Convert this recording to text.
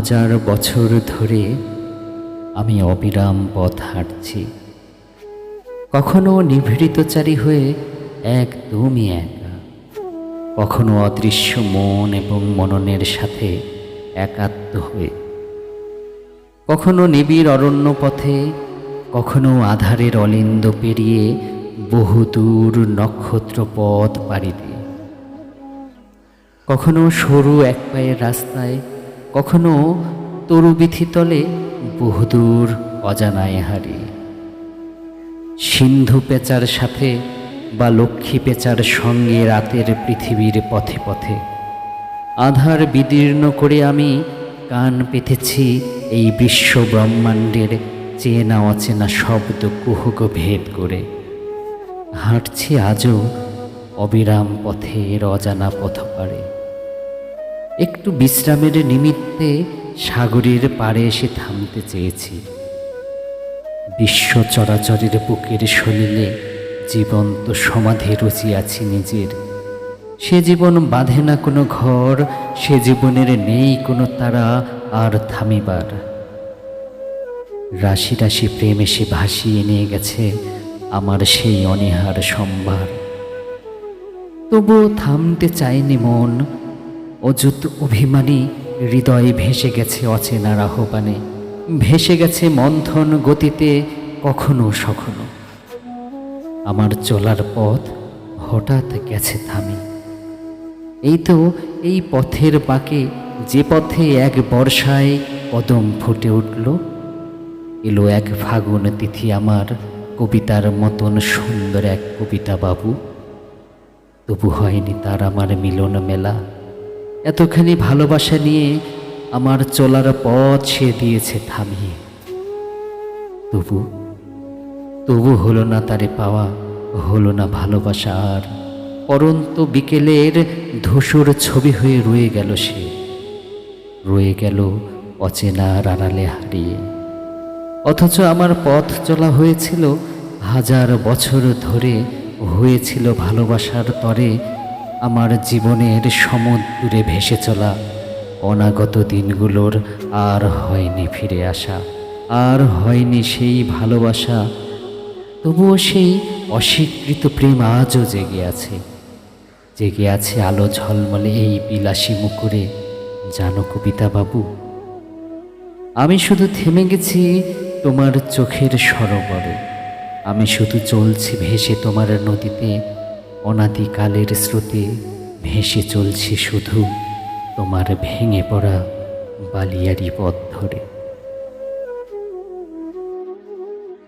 হাজার বছর ধরে আমি অবিরাম পথ হাঁটছি। কখনো নিভৃতচারী হয়ে একদমই একা। কখনো অদৃশ্য মন এবং মননের সাথে একাত্ম হয়ে। কখনো নিবিড় অরণ্য পথে, কখনো আধারের অলিন্দ পেরিয়ে বহুদূর নক্ষত্র পথ পাড়ি দিয়ে কখনো সরু এক পায়ের রাস্তায় কখনো তরুবিথি তলে বহুদূর অজানায় হারিয়ে সিন্ধু পেঁচার সাথে বা লক্ষ্মী পেঁচার সঙ্গে রাতের পৃথিবীর পথে পথে। আধার বিদীর্ণ করে আমি কান পেতেছি এই বিশ্ব ব্রহ্মাণ্ডের চেনা অচেনা শব্দ কুহুক ভেদ করে। হাঁটছি আজও অবিরাম পথের অজানা পথ পারে একটু বিশ্রামের নিমিত্তে সাগরের পাড়ে এসে থামতে চেয়েছি। বিশ্ব চরাচরের বুকের সলিলে জীবন্ত সমাধি রচিয়াছি নিজের। সে জীবন বাঁধে না কোনো ঘর, সে জীবনের নেই কোনো তারা আর থামিবার। রাশি রাশি প্রেম এসে ভাসিয়ে নিয়ে গেছে আমার সেই অনীহার সম্ভার। তবুও থামতে চায়নি মন অযুত অভিমানী হৃদয়ে ভেসে গেছে অচেনার আহ্বানে ভেসে গেছে মন্থন গতিতে কখনো সখনো। আমার চলার পথ হঠাৎ গেছে থামি। এই তো এই পথের বাঁকে যে পথে এক বর্ষায় কদম ফুটে উঠল, এলো এক ফাগুন তিথি আমার কবিতার মতন সুন্দর এক কবিতা বাবু তবু হয়নি তার আমার মিলন মেলা। এতখানি ভালোবাসা নিয়ে আমার চলার পথ সে দিয়েছে থামিয়ে। তবু তবু হলো না তারে পাওয়া, হলো না ভালোবাসা আর। পরন্ত বিকেলের ধূসর ছবি হয়ে রয়ে গেল সে। রয়ে গেল অচেনা আড়ালে হারিয়ে। অথচ আমার পথ চলা হয়েছিল হাজার বছর ধরে, হয়েছিল ভালোবাসার তরে আমার জীবনের সমুদ্রে ভেসে চলা অনাগত দিনগুলোর আর হয়নি ফিরে আসা, আর হয়নি সেই ভালোবাসা। তবুও সেই অস্বীকৃত প্রেম আজও জেগে আছে জেগে আছে আলো ঝলমলে এই বিলাসী মুকুরে, জানো কবিতা বাবু। আমি শুধু থেমে গেছি তোমার চোখের সরোবরে, আমি শুধু চলছি ভেসে তোমার নদীতে অনাদিকালের স্রোতে ভেসে চলছে শুধু তোমার ভেঙে পড়া বালিয়ারি পথ ধরে।